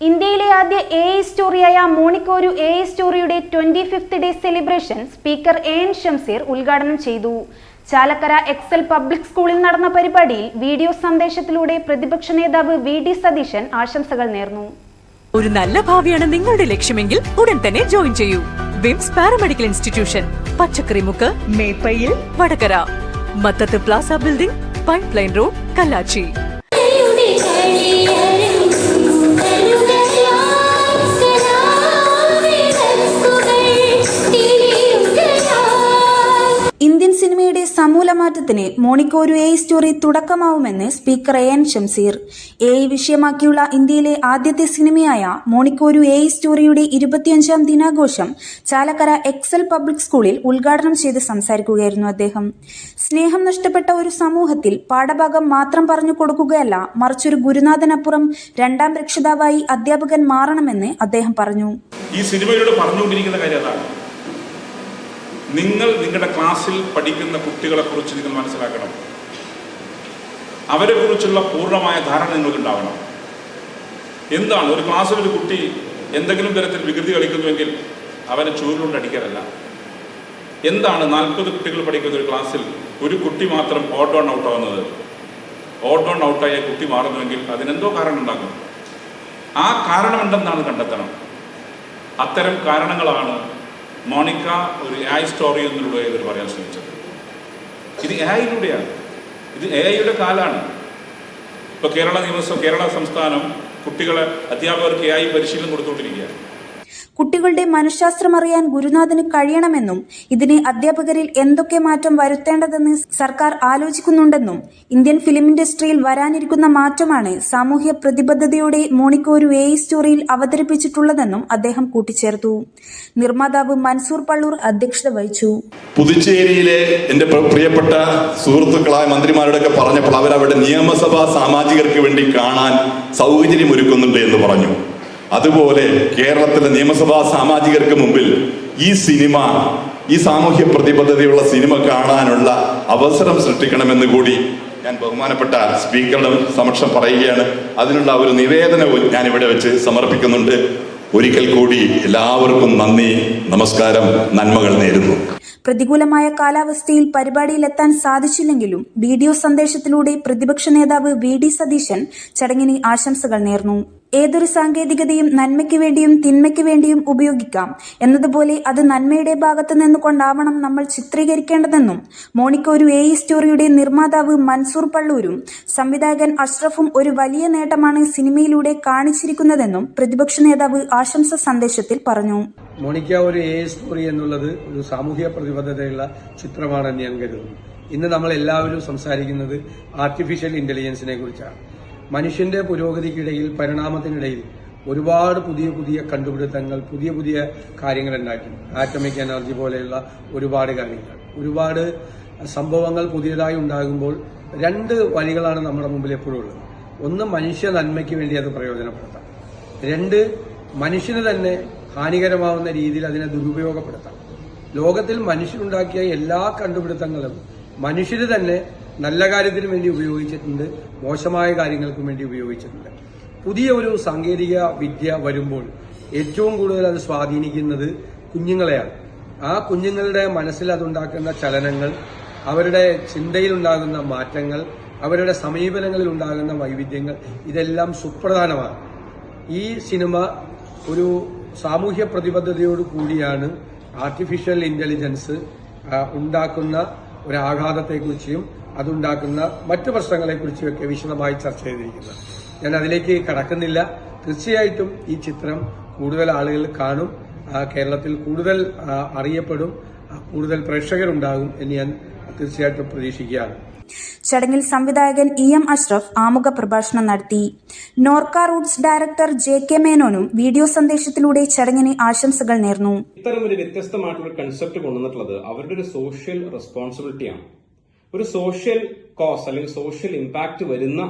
ഇന്ത്യയിലെ ആദ്യ A I സ്റ്റോറിയായ മോണിക്കോരു A I സ്റ്റോറിയുടെ twenty fifth day celebration speaker A N Shamseer ഉദ്ഘാടനം ചെയ്തു. ചാലക്കര എക്സൽ പബ്ലിക് സ്കൂളിൽ നടന്ന പരിപാടിയിൽ വീഡിയോ സന്ദേശത്തിലൂടെ പ്രതിപക്ഷ നേതാവ് വി ഡി സതീശൻ ആശംസകൾ നേർന്നു. ഒരു നല്ല ഭാവിയാണ് നിങ്ങളുടെ ലക്ഷ്യമെങ്കിൽ ഉടൻ തന്നെ ജോയിൻ ചെയ്യൂ. VIMS paramedical institution Pachakkarimukku Meppayil Vadakara. Mathathu plaza building pipe line road Kallachi. സിനിമയുടെ സമൂല മാറ്റത്തിന് മോണിക്കോരു എ സ്റ്റോറി തുടക്കമാവുമെന്ന് speaker A N Shamseer A വിഷയമാക്കിയുള്ള ഇന്ത്യയിലെ ആദ്യത്തെ സിനിമയായ മോണിക്കോരു എ സ്റ്റോറിയുടെ ഇരുപത്തിയഞ്ചാം ദിനാഘോഷം ചാലക്കര എക്സൽ പബ്ലിക് സ്കൂളിൽ ഉദ്ഘാടനം ചെയ്ത് സംസാരിക്കുകയായിരുന്നു അദ്ദേഹം. സ്നേഹം നഷ്ടപ്പെട്ട ഒരു സമൂഹത്തിൽ പാഠഭാഗം മാത്രം പറഞ്ഞു കൊടുക്കുകയല്ല മറിച്ചൊരു ഗുരുനാഥനപ്പുറം രണ്ടാം രക്ഷിതാവായി അധ്യാപകൻ മാറണമെന്ന് അദ്ദേഹം പറഞ്ഞു. ഈ സിനിമയിലൂടെ പറഞ്ഞുകൊണ്ടിരിക്കുന്ന കാര്യം നിങ്ങൾ നിങ്ങളുടെ ക്ലാസ്സിൽ പഠിക്കുന്ന കുട്ടികളെ കുറിച്ച് നിങ്ങൾ മനസ്സിലാക്കണം. അവരെ കുറിച്ചുള്ള പൂർണമായ ധാരണ നിങ്ങൾക്ക് ഉണ്ടാവണം എന്താണ്? ഒരു ക്ലാസ്സിൽ ഒരു കുട്ടി എന്തെങ്കിലും തരത്തിൽ വികൃതി കളിക്കുന്നുവെങ്കിൽ അവനെ ചൂരിലുകൊണ്ട് അടിക്കാനല്ല. എന്താണ് നാൽപ്പത് കുട്ടികൾ പഠിക്കുന്ന ഒരു ക്ലാസ്സിൽ ഒരു കുട്ടി മാത്രം ഓട്ട് ഓൺ ഔട്ട് ആവുന്നത്? ഓട്ട് ഓൺ ഔട്ടായ കുട്ടി മാറുന്നുവെങ്കിൽ അതിനെന്തോ കാരണം ഉണ്ടാകും ആ കാരണം എന്തെന്നാണ് കണ്ടെത്തണം. അത്തരം കാരണങ്ങളാണ് മോണിക്ക ഒരു എ ഐ സ്റ്റോറി എന്നിലൂടെ ഇവർ പറയാൻ ശ്രമിച്ചത്. ഇത് എ ഐയിലൂടെയാണ് ഇത് എ ഐയുടെ കാലാണ്. ഇപ്പോൾ കേരള നിയമസഭ കേരള സംസ്ഥാനം കുട്ടികളെ അധ്യാപകർക്ക് എ ഐ പരിശീലനം കൊടുത്തുകൊണ്ടിരിക്കുകയാണ്. കുട്ടികളുടെ മനഃശാസ്ത്രം അറിയാൻ ഗുരുനാഥന് കഴിയണമെന്നും ഇതിന് അധ്യാപകരിൽ എന്തൊക്കെ മാറ്റം വരുത്തേണ്ടതെന്ന് സർക്കാർ ആലോചിക്കുന്നുണ്ടെന്നും ഇന്ത്യൻ ഫിലിം ഇൻഡസ്ട്രിയിൽ വരാനിരിക്കുന്ന മാറ്റമാണ് സാമൂഹ്യ പ്രതിബദ്ധതയോടെ മോണിക്കോരു എ സ്റ്റോറിയിൽ അവതരിപ്പിച്ചിട്ടുള്ളതെന്നും അദ്ദേഹം കൂട്ടിച്ചേർത്തു. നിർമ്മാതാവ് മൻസൂർ പള്ളൂർ അധ്യക്ഷത വഹിച്ചു. പുതുച്ചേരിയിലെ എന്റെ പ്രിയപ്പെട്ട സുഹൃത്തുക്കളായ മന്ത്രിമാരോടൊക്കെ പറഞ്ഞപ്പോൾ അവർ അവരവരുടെ നിയമസഭാ സാമാജികർക്ക് വേണ്ടി കാണാൻ സൗകര്യമൊരുക്കുന്നുണ്ട് എന്ന് പറഞ്ഞു. അതുപോലെ കേരളത്തിലെ നിയമസഭാ സാമാജികർക്ക് മുമ്പിൽ ഈ സിനിമ ഈ സാമൂഹ്യ പ്രതിബദ്ധതയുള്ള സിനിമ കാണാനുള്ള അവസരം സൃഷ്ടിക്കണമെന്ന് കൂടി ഞാൻ ബഹുമാനപ്പെട്ട സ്പീക്കറുടെ സമക്ഷം പറയുകയാണ്. അതിനുള്ള ഒരു നിവേദനവും ഞാൻ ഇവിടെ വെച്ച് സമർപ്പിക്കുന്നുണ്ട്. ഒരിക്കൽ കൂടി എല്ലാവർക്കും നന്ദി നമസ്കാരം നന്മകൾ നേരുന്നു. പ്രതികൂലമായ കാലാവസ്ഥയിൽ പരിപാടിയിലെത്താൻ സാധിച്ചില്ലെങ്കിലും വീഡിയോ സന്ദേശത്തിലൂടെ പ്രതിപക്ഷ നേതാവ് വി ഡി സതീശൻ ചടങ്ങിന് ആശംസകൾ നേർന്നു. ഏതൊരു സാങ്കേതികതയും നന്മയ്ക്ക് വേണ്ടിയും തിന്മയ്ക്ക് വേണ്ടിയും ഉപയോഗിക്കാം. എന്നതുപോലെ അത് നന്മയുടെ ഭാഗത്തു നിന്നുകൊണ്ടാവണം നമ്മൾ ചിത്രീകരിക്കേണ്ടതെന്നും മോണിക്ക ഒരു എ സ്റ്റോറിയുടെ നിർമ്മാതാവ് മൻസൂർ പള്ളൂരും സംവിധായകൻ അഷ്റഫും ഒരു വലിയ നേട്ടമാണ് സിനിമയിലൂടെ കാണിച്ചിരിക്കുന്നതെന്നും പ്രതിപക്ഷ നേതാവ് ആശംസ സന്ദേശത്തിൽ പറഞ്ഞു. മോണിക്ക ഒരു എ സ്റ്റോറി എന്നുള്ളത് ഒരു സാമൂഹ്യ പ്രതിബദ്ധതയുള്ള ചിത്രമാണെന്ന് ഞാൻ കരുതുന്നു. ഇന്ന് നമ്മൾ എല്ലാവരും സംസാരിക്കുന്നത് ആർട്ടിഫിഷ്യൽ ഇന്റലിജൻസിനെ കുറിച്ചാണ്. മനുഷ്യന്റെ പുരോഗതിക്കിടയിൽ പരിണാമത്തിനിടയിൽ ഒരുപാട് പുതിയ പുതിയ കണ്ടുപിടുത്തങ്ങൾ പുതിയ പുതിയ കാര്യങ്ങൾ ഉണ്ടാക്കി ആറ്റമിക് എനർജി പോലെയുള്ള ഒരുപാട് കാര്യങ്ങൾ. ഒരുപാട് സംഭവങ്ങൾ പുതിയതായി ഉണ്ടാകുമ്പോൾ രണ്ട് വഴികളാണ് നമ്മുടെ മുമ്പിൽ എപ്പോഴും ഉള്ളത്. ഒന്ന് മനുഷ്യ നന്മയ്ക്ക് വേണ്ടി അത് പ്രയോജനപ്പെടുത്താം. രണ്ട് മനുഷ്യന് തന്നെ ഹാനികരമാവുന്ന രീതിയിൽ അതിനെ ദുരുപയോഗപ്പെടുത്താം. ലോകത്തിൽ മനുഷ്യരുണ്ടാക്കിയ എല്ലാ കണ്ടുപിടുത്തങ്ങളും മനുഷ്യർ തന്നെ നല്ല കാര്യത്തിന് വേണ്ടി ഉപയോഗിച്ചിട്ടുണ്ട് മോശമായ കാര്യങ്ങൾക്കും വേണ്ടി ഉപയോഗിച്ചിട്ടുണ്ട്. പുതിയ ഒരു സാങ്കേതിക വിദ്യ വരുമ്പോൾ ഏറ്റവും കൂടുതൽ അത് സ്വാധീനിക്കുന്നത് കുഞ്ഞുങ്ങളെയാണ്. ആ കുഞ്ഞുങ്ങളുടെ മനസ്സിൽ അതുണ്ടാക്കുന്ന ചലനങ്ങൾ അവരുടെ ചിന്തയിലുണ്ടാകുന്ന മാറ്റങ്ങൾ അവരുടെ സമീപനങ്ങളിൽ ഉണ്ടാകുന്ന വൈവിധ്യങ്ങൾ ഇതെല്ലാം സുപ്രധാനമാണ്. ഈ സിനിമ ഒരു സാമൂഹ്യ പ്രതിബദ്ധതയോട് കൂടിയാണ് ആർട്ടിഫിഷ്യൽ ഇന്റലിജൻസ് ഉണ്ടാക്കുന്ന ഒരു ആഘാതത്തെക്കുറിച്ചും അതുണ്ടാക്കുന്ന മറ്റു പ്രശ്നങ്ങളെക്കുറിച്ചുമൊക്കെ വിശദമായി ചർച്ച ചെയ്തിരിക്കുന്നത്. ഞാൻ അതിലേക്ക് കടക്കുന്നില്ല. തീർച്ചയായിട്ടും ഈ ചിത്രം കൂടുതൽ ആളുകൾ കാണും കേരളത്തിൽ കൂടുതൽ അറിയപ്പെടും കൂടുതൽ പ്രേക്ഷകരുണ്ടാകും എന്ന് ഞാൻ തീർച്ചയായിട്ടും പ്രതീക്ഷിക്കുകയാണ്. ചടങ്ങിൽ സംവിധായകൻ ഇ എം അഷ്റഫ് ആമുഖ പ്രഭാഷണം നടത്തി. Norka roots director J K മേനോനും വീഡിയോ സന്ദേശത്തിലൂടെ ചടങ്ങിന് ആശംസകൾ നേർന്നു. ഇത്തരം ഒരു വ്യത്യസ്തമായിട്ടുള്ള കൺസെപ്റ്റ് കൊണ്ടുവന്നിട്ടുള്ളത് അവരുടെ ഒരു സോഷ്യൽ റെസ്പോൺസിബിലിറ്റിയാണ് ഒരു സോഷ്യൽ കോസ് അല്ലെങ്കിൽ സോഷ്യൽ ഇമ്പാക്ട് വരുന്ന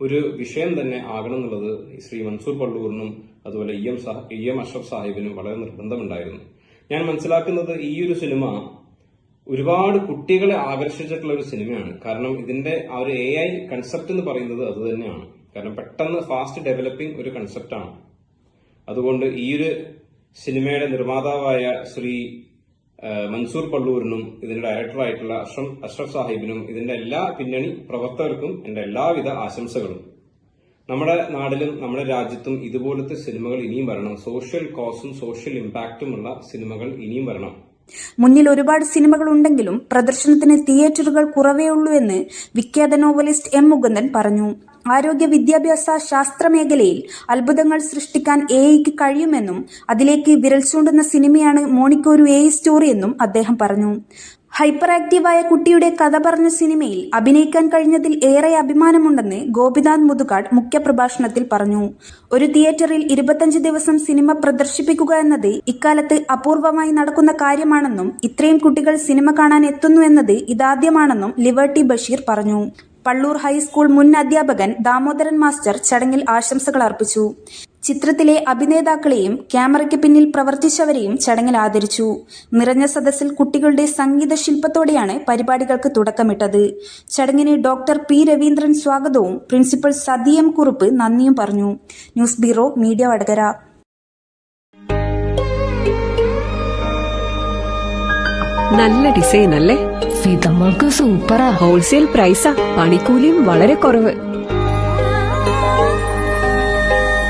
ഒരു വിഷയം തന്നെ ആകണം എന്നുള്ളത് ശ്രീ മൻസൂർ പള്ളൂറിനും അതുപോലെ E M E M Ashraf സാഹിബിനും വളരെ നിർബന്ധമുണ്ടായിരുന്നു. ഞാൻ മനസ്സിലാക്കുന്നത് ഈ ഒരു സിനിമ ഒരുപാട് കുട്ടികളെ ആകർഷിച്ചിട്ടുള്ള ഒരു സിനിമയാണ്. കാരണം ഇതിന്റെ ആ ഒരു എ ഐ കൺസെപ്റ്റ് എന്ന് പറയുന്നത് അത് തന്നെയാണ്. കാരണം പെട്ടെന്ന് ഫാസ്റ്റ് ഡെവലപ്പിംഗ് ഒരു കൺസെപ്റ്റാണ് അതുകൊണ്ട് ഈ ഒരു സിനിമയുടെ നിർമ്മാതാവായ ശ്രീ മൻസൂർ പള്ളൂരിനും ഇതിന്റെ ഡയറക്ടറായിട്ടുള്ള അഷ്റം അഷ്റഫ് സാഹിബിനും ഇതിന്റെ എല്ലാ പിന്നണി പ്രവർത്തകർക്കും എന്റെ എല്ലാവിധ ആശംസകളും. നമ്മുടെ നാടിലും നമ്മുടെ രാജ്യത്തും ഇതുപോലത്തെ സിനിമകൾ ഇനിയും വരണം. സോഷ്യൽ കോസും സോഷ്യൽ ഇമ്പാക്റ്റുമുള്ള സിനിമകൾ ഇനിയും വരണം. മുന്നിൽ ഒരുപാട് സിനിമകൾ ഉണ്ടെങ്കിലും പ്രദർശനത്തിന് തിയേറ്ററുകൾ കുറവേ ഉള്ളൂ എന്ന് വിഖ്യാത നോവലിസ്റ്റ് എം മുകുന്ദൻ പറഞ്ഞു. ആരോഗ്യ വിദ്യാഭ്യാസ ശാസ്ത്ര മേഖലയിൽ അത്ഭുതങ്ങൾ സൃഷ്ടിക്കാൻ എ ഐക്ക് കഴിയുമെന്നും അതിലേക്ക് വിരൽ ചൂണ്ടുന്ന സിനിമയാണ് മോണിക്കോരു എ സ്റ്റോറി എന്നും അദ്ദേഹം പറഞ്ഞു. ഹൈപ്പർ ആക്റ്റീവായ കുട്ടിയുടെ കഥ പറഞ്ഞ സിനിമയിൽ അഭിനയിക്കാൻ കഴിഞ്ഞതിൽ ഏറെ അഭിമാനമുണ്ടെന്ന് ഗോപിനാഥ് മുതുകാട് മുഖ്യപ്രഭാഷണത്തിൽ പറഞ്ഞു. ഒരു തിയേറ്ററിൽ ഇരുപത്തഞ്ച് ദിവസം സിനിമ പ്രദർശിപ്പിക്കുക എന്നത് ഇക്കാലത്ത് അപൂർവമായി നടക്കുന്ന കാര്യമാണെന്നും ഇത്രയും കുട്ടികൾ സിനിമ കാണാൻ എത്തുന്നു എന്നത് ഇതാദ്യമാണെന്നും ലിവർട്ടി ബഷീർ പറഞ്ഞു. പള്ളൂർ ഹൈസ്കൂൾ മുൻ അധ്യാപകൻ ദാമോദരൻ മാസ്റ്റർ ചടങ്ങിൽ ആശംസകൾ അർപ്പിച്ചു. ചിത്രത്തിലെ അഭിനേതാക്കളെയും ക്യാമറയ്ക്ക് പിന്നിൽ പ്രവർത്തിച്ചവരെയും ചടങ്ങിൽ ആദരിച്ചു. നിറഞ്ഞ സദസ്സിൽ കുട്ടികളുടെ സംഗീത ശില്പത്തോടെയാണ് പരിപാടികൾക്ക് തുടക്കമിട്ടത്. ചടങ്ങിന് ഡോക്ടർ പി രവീന്ദ്രൻ സ്വാഗതവും പ്രിൻസിപ്പൽ സതിയം കുറുപ്പ് നന്ദിയും പറഞ്ഞു. News bureau media Vadakara. നല്ല ഡിസൈൻ അല്ലേ? ഫിതമ്മൾക്ക് സൂപ്പറാ. ഹോൾസെയിൽ പ്രൈസാ. പണിക്കൂലിയും വളരെ കുറവ്.